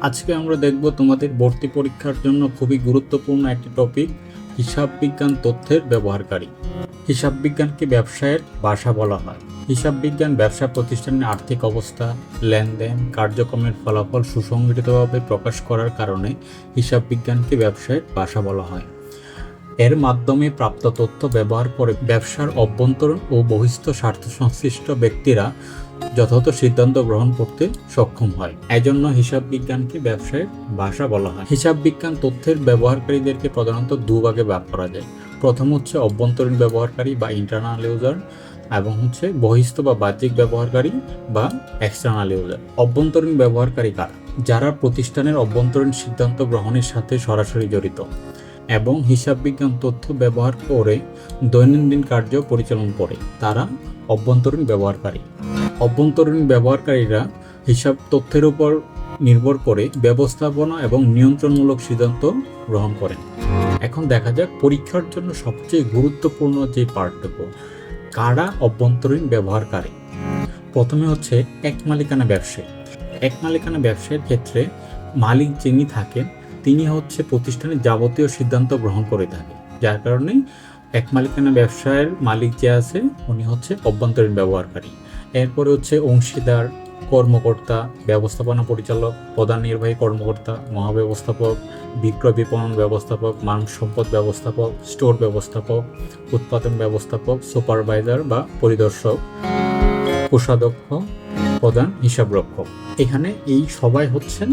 আজকে আমরা দেখব তোমাদের ভর্তি পরীক্ষার জন্য খুবই গুরুত্বপূর্ণ একটি টপিক হিসাব বিজ্ঞান তথ্যের ব্যবহারকারী। হিসাব বিজ্ঞানকে ব্যবসায়ের ভাষা বলা হয়? হিসাব বিজ্ঞান ব্যবসা প্রতিষ্ঠানের আর্থিক অবস্থা, লেনদেন, কার্যক্রমের ফলাফল সুসংগঠিতভাবে প্রকাশ করার কারণে হিসাব বিজ্ঞানকে ব্যবসায়ের ভাষা বলা হয়। এর মাধ্যমে প্রাপ্ত তথ্য ব্যবহার করে ব্যবসার অভ্যন্তরীণ ও বহিস্থ স্বার্থ সংশ্লিষ্ট ব্যক্তিরা যথাযথ সিদ্ধান্ত গ্রহণ করতে সক্ষম হয়। এজন্য হিসাব বিজ্ঞানকে ব্যবসায়ের ভাষা বলা হয়। হিসাব বিজ্ঞান তথ্যের ব্যবহারকারীদেরকে প্রধানত দুভাগে ভাগ করা যায়। প্রথম হচ্ছে অভ্যন্তরীণ ব্যবহারকারী বা ইন্টারনাল ইউজার এবং হচ্ছে বহিস্থ বা বাহ্যিক ব্যবহারকারী বা এক্সটার্নাল ইউজার অভ্যন্তরীণ ব্যবহারকারী কারা? যারা প্রতিষ্ঠানের অভ্যন্তরীণ সিদ্ধান্ত গ্রহণের সাথে সরাসরি জড়িত এবং হিসাব বিজ্ঞান তথ্য ব্যবহার করে দৈনন্দিন কার্য পরিচালনা করে, তারা অভ্যন্তরীণ ব্যবহারকারী। অভ্যন্তরীণ ব্যবহারকারীরা হিসাব তথ্যের উপর নির্ভর করে ব্যবস্থাপনা এবং নিয়ন্ত্রণমূলক সিদ্ধান্ত গ্রহণ করেন। এখন দেখা যাক পরীক্ষার জন্য সবচেয়ে গুরুত্বপূর্ণ যে পার্থক্য কারা অভ্যন্তরীণ ব্যবহারকারী? প্রথমে হচ্ছে এক মালিকানা ব্যবসায়ী। এক মালিকানা ব্যবসায়ের ক্ষেত্রে মালিক যিনি থাকেন, তিনি হচ্ছে প্রতিষ্ঠানের যাবতীয় সিদ্ধান্ত গ্রহণ করে থাকে যার কারণে এক মালিকানা ব্যবসায়ের মালিক যে আছে, উনি হচ্ছে অভ্যন্তরীণ ব্যবহারকারী। এরপরে হচ্ছে অংশীদার, কর্মকর্তা, ব্যবস্থাপনা পরিচালক, প্রধান নির্বাহী কর্মকর্তা, মহাব্যবস্থাপক, বিক্রয় বিপণন ব্যবস্থাপক, মানব সম্পদ ব্যবস্থাপক, স্টোর ব্যবস্থাপক, উৎপাদন ব্যবস্থাপক, সুপারভাইজার বা পরিদর্শক, কোষাধ্যক্ষ, প্রধান হিসাবরক্ষক। এখানে এই সবাই হচ্ছেন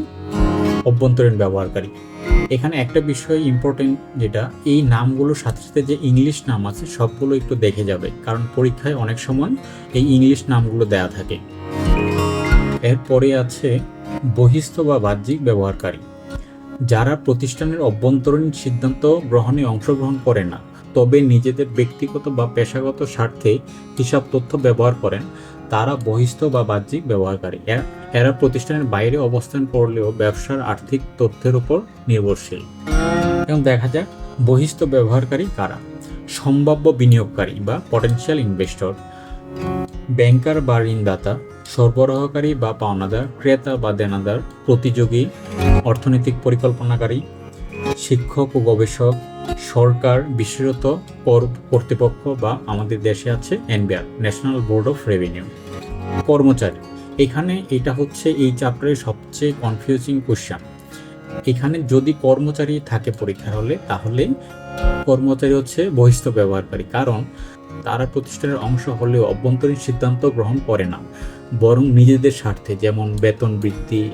অভ্যন্তরীণ ব্যবহারকারী। এখানে একটা বিষয় ইম্পর্টেন্ট যেটা, এই নামগুলোর সাথে সাথে যে ইংলিশ নাম আছে, সবগুলো একটু দেখে যাবে। কারণ পরীক্ষায় অনেক সময় এই ইংলিশ নামগুলো দেয়া থাকে। এরপরে আছে বহিস্থ বা বাহ্যিক ব্যবহারকারী। যারা প্রতিষ্ঠানের অভ্যন্তরীণ সিদ্ধান্ত গ্রহণে অংশগ্রহণ করে না, তবে নিজেদের ব্যক্তিগত বা পেশাগত স্বার্থে হিসাব তথ্য ব্যবহার করেন তারা বহিস্থ বা বাহ্যিক ব্যবহারকারী। এরা- প্রতিষ্ঠানের বাইরে অবস্থান করলেও ব্যবসার আর্থিক তথ্যের উপর নির্ভরশীল। এবং দেখা যাক, বহিস্থ ব্যবহারকারী কারা? সম্ভাব্য বিনিয়োগকারী বা পটেনশিয়াল ইনভেস্টর ব্যাংকার বা ঋণদাতা, সরবরাহকারী বা পাওনাদার, ক্রেতা বা দেনাদার, প্রতিযোগী, অর্থনৈতিক পরিকল্পনাকারী শিক্ষক ও গবেষক, সরকার, বিশেষত কর কর্তৃপক্ষ বা আমাদের দেশে আছে NBR national board of revenue কর্মচারী, এখানে এটা হচ্ছে এই চ্যাপ্টারের সবচেয়ে কনফিউজিং কোশ্চেন এখানে যদি কর্মচারী থাকে পরীক্ষার হলে, তাহলে কর্মচারী হচ্ছে বহিস্থ ব্যবহারকারী, কারণ তারা প্রতিষ্ঠানের অংশ হলেও অভ্যন্তরীণ সিদ্ধান্ত গ্রহণ করে না। বরং নিজেদের স্বার্থে, যেমন বেতন বৃদ্ধি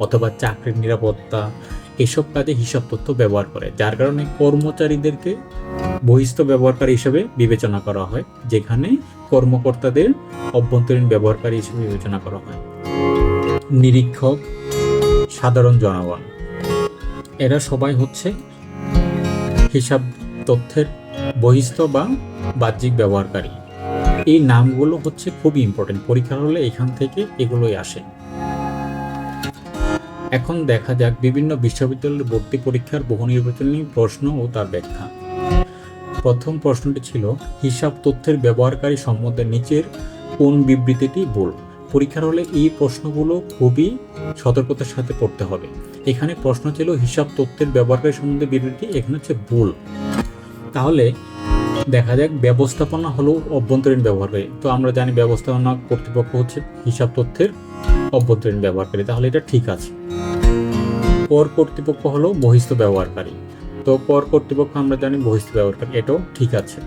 অথবা চাকরির নিরাপত্তা এসব কাজে হিসাব তথ্য ব্যবহার করে, যার কারণে কর্মচারীদেরকে বহিস্থ ব্যবহারকারী হিসেবে বিবেচনা করা হয়, যেখানে কর্মকর্তাদের অভ্যন্তরীণ ব্যবহারকারী হিসেবে বিবেচনা করা হয়। নিরীক্ষক, সাধারণ জনগণ। এরা সবাই হচ্ছে হিসাব তথ্যের বহিস্থ বা বাহ্যিক ব্যবহারকারী। এই নামগুলো হচ্ছে খুবই ইম্পর্টেন্ট পরীক্ষার হলে এখান থেকে এগুলোই আসে। এখন দেখা যাক বিভিন্ন বিশ্ববিদ্যালয়ের ভর্তি পরীক্ষার বহু নির্বাচনী প্রশ্ন ও তার ব্যাখ্যা। প্রথম প্রশ্নটি ছিল, হিসাব তথ্যের ব্যবহারকারী সম্বন্ধে নিচের কোন বিবৃতিটি ভুল? পরীক্ষার হলে এই প্রশ্নগুলো খুবই সতর্কতার সাথে পড়তে হবে। এখানে প্রশ্ন ছিল, হিসাব তথ্যের ব্যবহারকারী সম্বন্ধে বিবৃতি এখানে হচ্ছে ভুল। তাহলে দেখা যাক, ব্যবস্থাপনা হলো অভ্যন্তরীণ ব্যবহারকারী। তো আমরা জানি ব্যবস্থাপনা কর্তৃপক্ষ হচ্ছে হিসাব তথ্যের অভ্যন্তরীণ ব্যবহারকারী। তাহলে এটা ঠিক আছে। কর কর্তৃপক্ষ হলো বহিস্থ ব্যবহারকারী। তো কর কর্তৃপক্ষ আমরা জানি বহিস্থ ব্যবহারকারী। এটাও ঠিক আছে।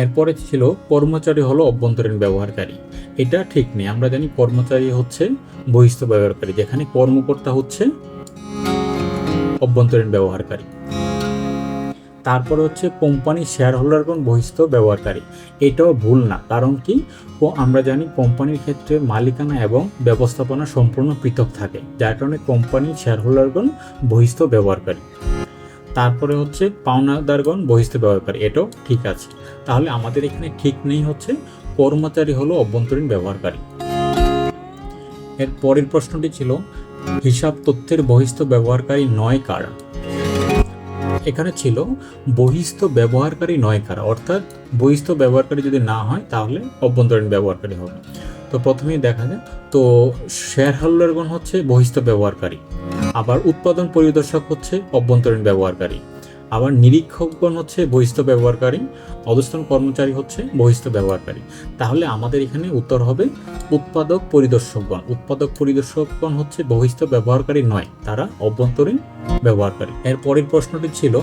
এরপরে ছিল কর্মচারী হলো অভ্যন্তরীণ ব্যবহারকারী। এটা ঠিক নেই। আমরা জানি কর্মচারী হচ্ছে বহিস্থ ব্যবহারকারী। যেখানে কর্মকর্তা হচ্ছে অভ্যন্তরীণ ব্যবহারকারী। তারপরে হচ্ছে কোম্পানি শেয়ার হোল্ডারগণ বহিস্থ ব্যবহারকারী। এটাও ভুল না, কারণ কি? ও আমরা জানি কোম্পানির ক্ষেত্রে মালিকানা এবং ব্যবস্থাপনা সম্পূর্ণ পৃথক থাকে, যার কারণে কোম্পানির শেয়ার হোল্ডারগণ বহিস্থ ব্যবহারকারী। তারপরে হচ্ছে পাওনাদারগণ বহিস্থ ব্যবহারকারী, এটাও ঠিক আছে। তাহলে আমাদের এখানে ঠিক নেই হচ্ছে কর্মচারী হলো অভ্যন্তরীণ ব্যবহারকারী। এর পরের প্রশ্নটি ছিল, হিসাব তথ্যের বহিস্থ ব্যবহারকারী নয় কারা? এখানে ছিল বহিস্থ ব্যবহারকারী নয় কারা। অর্থাৎ বহিস্থ ব্যবহারকারী যদি না হয়, তাহলে অভ্যন্তরীণ ব্যবহারকারী হবে। তো প্রথমেই দেখা যায় তো শেয়ার হোল্ডারগণ হচ্ছে বহিস্থ ব্যবহারকারী। আবার উৎপাদন পরিদর্শক হচ্ছে অভ্যন্তরীণ ব্যবহারকারী। আবার নিরীক্ষকগণ হচ্ছে বহিস্থ ব্যবহারকারী অধস্থান কর্মচারী হচ্ছে বহিস্থ ব্যবহারকারী। তাহলে আমাদের এখানে উত্তর হবে উৎপাদক পরিদর্শকগণ। উৎপাদক পরিদর্শকগণ হচ্ছে বহিস্থ ব্যবহারকারী নয়, তারা অভ্যন্তরীণ ব্যবহারকারী। এর পরের প্রশ্নটি ছিল,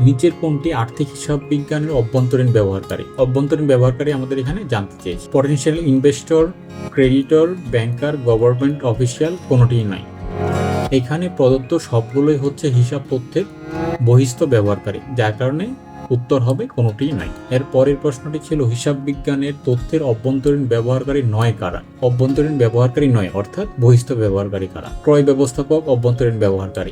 নিচের কোনটি আর্থিক হিসাব বিজ্ঞানের অভ্যন্তরীণ ব্যবহারকারী? অভ্যন্তরীণ ব্যবহারকারী আমাদের এখানে জানতে চেয়েছে। Potential investor creditor banker government official কোনোটিই নয়। এখানে প্রদত্ত সবগুলোই হচ্ছে হিসাব তথ্যের বহিস্থ ব্যবহারকারী, যার কারণে উত্তর হবে কোনোটিই নাই। এর পরের প্রশ্নটি ছিল, হিসাব বিজ্ঞানের তথ্যের অভ্যন্তরীণ ব্যবহারকারী নয় কারা? অভ্যন্তরীণ ব্যবহারকারী নয়, অর্থাৎ বহিস্থ ব্যবহারকারী কারা? ক্রয় ব্যবস্থাপক, অভ্যন্তরীণ ব্যবহারকারী।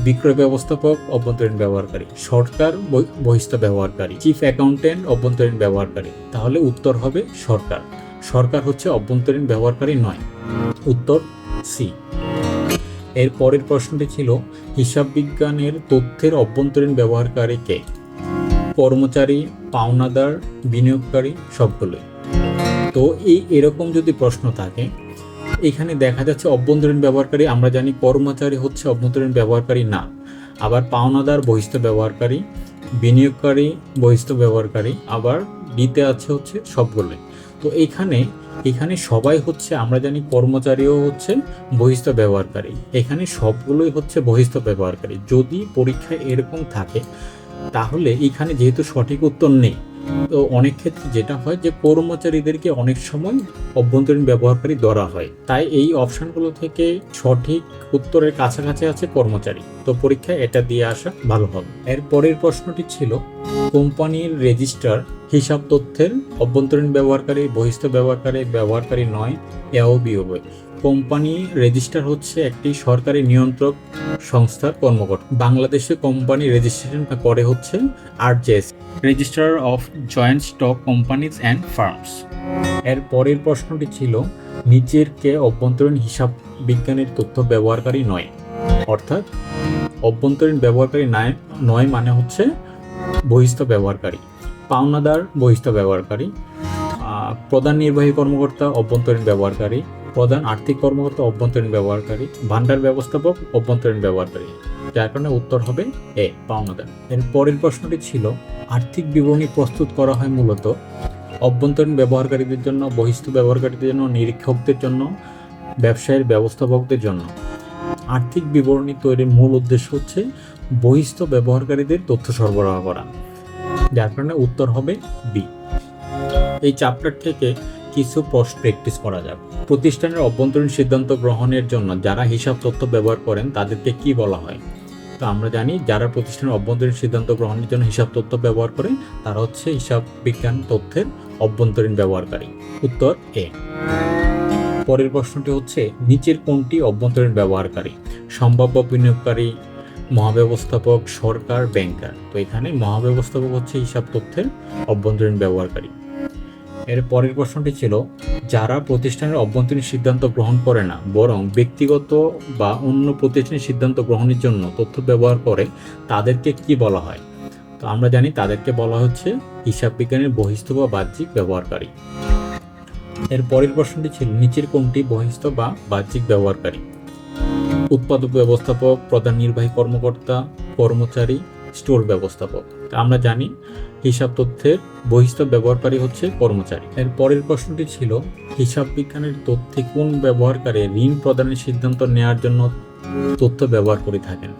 বিক্রয় ব্যবস্থাপক, অভ্যন্তরীণ ব্যবহারকারী। সরকার, বহি- বহিস্থ ব্যবহারকারী। চিফ অ্যাকাউন্টেন্ট, অভ্যন্তরীণ ব্যবহারকারী। তাহলে উত্তর হবে সরকার। সরকার হচ্ছে অভ্যন্তরীণ ব্যবহারকারী নয়। উত্তর সি। এর পরের প্রশ্নটি ছিল, হিসাব বিজ্ঞানের তথ্যের অভ্যন্তরীণ ব্যবহারকারী কে? কর্মচারী, পাওনাদার, বিনিয়োগকারী, সবগুলোই। তো এই এরকম যদি প্রশ্ন থাকে, এখানে দেখা যাচ্ছে অভ্যন্তরীণ ব্যবহারকারী, আমরা জানি কর্মচারী হচ্ছে অভ্যন্তরীণ ব্যবহারকারী না। আবার পাওনাদার বহিষ্ঠ ব্যবহারকারী বিনিয়োগকারী, বহিস্থ ব্যবহারকারী, আবার ডিতে আছে হচ্ছে সবগুলোই। তো এখানে এখানে সবাই হচ্ছে, আমরা জানি কর্মচারীও হচ্ছে বহিস্থ ব্যবহারকারী। এখানে সবগুলোই হচ্ছে বহিস্থ ব্যবহারকারী। যদি পরীক্ষায় এরকম থাকে, তাহলে এখানে যেহেতু সঠিক উত্তর নেই, তো অনেক ক্ষেত্রে যেটা হয় যে কর্মচারীদেরকে অনেক সময় অভ্যন্তরীণ ব্যবহারকারী ধরা হয়। তাই এই অপশনগুলো থেকে সঠিক উত্তরের কাছাকাছি আছে কর্মচারী। তো পরীক্ষায় এটা দিয়ে আসা ভালো হবে। এর পরের প্রশ্নটি ছিল, কোম্পানির রেজিস্টার হিসাব তথ্যের অভ্যন্তরীণ ব্যবহারকারী, বহিস্থ ব্যবহারকারী ব্যবহারকারী নয়, এও বিয়োগ। কোম্পানি রেজিস্টার হচ্ছে একটি সরকারি নিয়ন্ত্রক সংস্থার কর্মকর্তা। বাংলাদেশে কোম্পানি রেজিস্ট্রেশন করে হচ্ছে RJS registrar of joint stock companies and firms এর পরের প্রশ্নটি ছিল নিচের কে অভ্যন্তরীণ হিসাব বিজ্ঞানের তথ্য ব্যবহারকারী নয়। অর্থাৎ, অভ্যন্তরীণ ব্যবহারকারী নয় নয় মানে হচ্ছে বহিস্থ ব্যবহারকারী। পাওনাদার বহিস্থ ব্যবহারকারী। প্রধান নির্বাহী কর্মকর্তা অভ্যন্তরীণ ব্যবহারকারী। প্রধান আর্থিক কর্মকর্তা অভ্যন্তরীণ ব্যবহারকারী। ভান্ডার ব্যবস্থাপক অভ্যন্তরীণ ব্যবহারকারী। যার কারণে উত্তর হবে এ, পাওনাদার। এর পরের প্রশ্নটি ছিল, আর্থিক বিবরণী প্রস্তুত করা হয় মূলত অভ্যন্তরীণ ব্যবহারকারীদের জন্য, বহিস্থ ব্যবহারকারীদের জন্য, নিরীক্ষকদের জন্য, ব্যবসায়ের ব্যবস্থাপকদের জন্য। আর্থিক বিবরণী তৈরির মূল উদ্দেশ্য হচ্ছে বহিস্থ ব্যবহারকারীদের তথ্য সরবরাহ করা। যার কারণে উত্তর হবে বি এই চ্যাপ্টার থেকে কিছু প্রশ্ন প্র্যাকটিস করা যাবে প্রতিষ্ঠানের অভ্যন্তরীণ সিদ্ধান্ত গ্রহণের জন্য যারা হিসাব তথ্য ব্যবহার করেন, তাদেরকে কি বলা হয়? তো আমরা জানি যারা প্রতিষ্ঠানের অভ্যন্তরীণ সিদ্ধান্ত গ্রহণের জন্য হিসাব তথ্য ব্যবহার করে তারা হচ্ছে হিসাব বিজ্ঞান তথ্যের অভ্যন্তরীণ ব্যবহারকারী। উত্তর এ। পরের প্রশ্নটি হচ্ছে, নিচের কোনটি অভ্যন্তরীণ ব্যবহারকারী? সম্ভাব্য বিনিয়োগকারী, মহাব্যবস্থাপক, সরকার ব্যাংকার তো এখানে মহাব্যবস্থাপক হচ্ছে হিসাব তথ্যের অভ্যন্তরীণ ব্যবহারকারী। এর পরের প্রশ্নটি ছিল, যারা প্রতিষ্ঠানের অভ্যন্তরীণ সিদ্ধান্ত গ্রহণ করে না, বরং ব্যক্তিগত বা অন্য প্রতিষ্ঠানের সিদ্ধান্ত গ্রহণের জন্য তথ্য ব্যবহার করে, তাদেরকে কি বলা হয়? তো আমরা জানি তাদেরকে বলা হচ্ছে হিসাব বিজ্ঞানের বহিস্থ বা বাহ্যিক ব্যবহারকারী। এর পরের প্রশ্নটি ছিল, নিচের কোনটি বহিস্থ বা বাহ্যিক ব্যবহারকারী? উৎপাদক ব্যবস্থাপক, প্রধান নির্বাহী কর্মকর্তা, কর্মচারী, স্টোর ব্যবস্থাপক। আমরা জানি হিসাব তথ্যের বহিস্থ ব্যবহারকারী হচ্ছে কর্মচারী। এর পরের প্রশ্নটি ছিল, হিসাব বিজ্ঞানের তথ্যে কোন ব্যবহারকারী ঋণ প্রদানের সিদ্ধান্ত নেওয়ার জন্য তথ্য ব্যবহার করে থাকেন?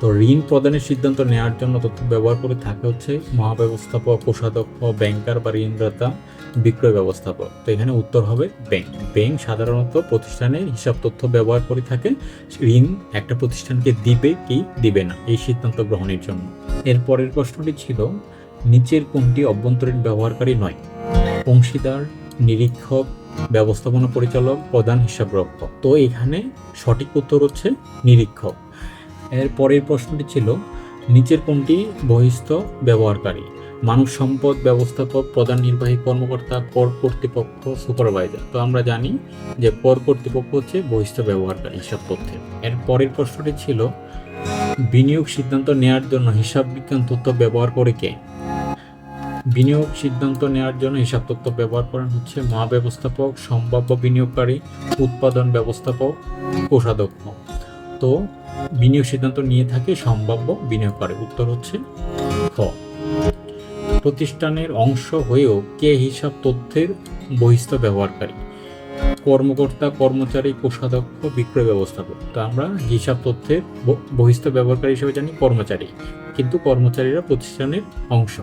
তো ঋণ প্রদানের সিদ্ধান্ত নেওয়ার জন্য তথ্য ব্যবহার করে থাকে হচ্ছে মহাব্যবস্থাপক, কোষাধ্যক্ষ, ব্যাংকার বা ঋণদাতা, বিক্রয় ব্যবস্থাপক। তো এখানে উত্তর হবে ব্যাংক। ব্যাংক সাধারণত প্রতিষ্ঠানে হিসাব তথ্য ব্যবহার করে থাকে। ঋণ একটা প্রতিষ্ঠানকে দিবে কি দিবে না, এই সিদ্ধান্ত গ্রহণের জন্য। এর পরের প্রশ্নটি ছিল, নিচের কোনটি অভ্যন্তরীণ ব্যবহারকারী নয়? অংশীদার, নিরীক্ষক, ব্যবস্থাপনা পরিচালক, প্রধান হিসাবরক্ষক। তো এখানে সঠিক উত্তর হচ্ছে নিরীক্ষক। এর পরের প্রশ্নটি ছিল, নিচের কোনটি বহিস্থ ব্যবহারকারী? মানব সম্পদ ব্যবস্থাপক, প্রধান নির্বাহী কর্মকর্তা, কর কর্তৃপক্ষ, সুপারভাইজার। তো আমরা জানি যে কর কর্তৃপক্ষ হচ্ছে বহিস্থ ব্যবহারকারী হিসাব তথ্যের। এর পরের প্রশ্নটি ছিল বিনিয়োগ সিদ্ধান্ত নেওয়ার জন্য হিসাব বিজ্ঞান তথ্য ব্যবহার করে কে? বিনিয়োগ সিদ্ধান্ত নেওয়ার জন্য হিসাব তথ্য ব্যবহার করেন হচ্ছে মহাব্যবস্থাপক সম্ভাব্য বিনিয়োগকারী, উৎপাদন ব্যবস্থাপক, কোষাধ্যক্ষ। তো বিনিয়োগ সিদ্ধান্ত নিয়ে থাকে সম্ভাব্য বিনিয়োগকারী। উত্তর হচ্ছে খ। প্রতিষ্ঠানের অংশ হয়েও কে হিসাব তথ্যের বহিস্থ ব্যবহারকারী? কর্মকর্তা, কর্মচারী, কোষাধ্যক্ষ, বিক্রয় ব্যবস্থাপক। তো আমরা হিসাব তথ্যের বহিস্থ ব্যবহারকারী হিসেবে জানি কর্মচারী, কিন্তু কর্মচারীরা প্রতিষ্ঠানের অংশ।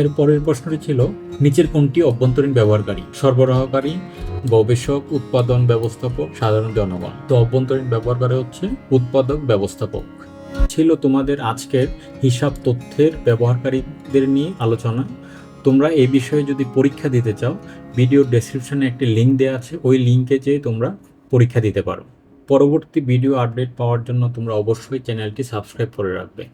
এর পরের প্রশ্নটি ছিল, নিচের কোনটি অভ্যন্তরীণ ব্যবহারকারী? সরবরাহকারী, গবেষক, উৎপাদন ব্যবস্থাপক, সাধারণ জনগণ। তো অভ্যন্তরীণ ব্যবহারকারী হচ্ছে উৎপাদক ব্যবস্থাপক। ছিল তোমাদের আজকের হিসাব তথ্যের ব্যবহারকারীদের নিয়ে আলোচনা। তোমরা এই বিষয়ে যদি পরীক্ষা দিতে চাও ভিডিও ডেসক্রিপশনে একটি লিঙ্ক দেওয়া আছে, ওই লিঙ্কে যেয়ে তোমরা পরীক্ষা দিতে পারো। পরবর্তী ভিডিও আপডেট পাওয়ার জন্য তোমরা অবশ্যই চ্যানেলটি সাবস্ক্রাইব করে রাখবে।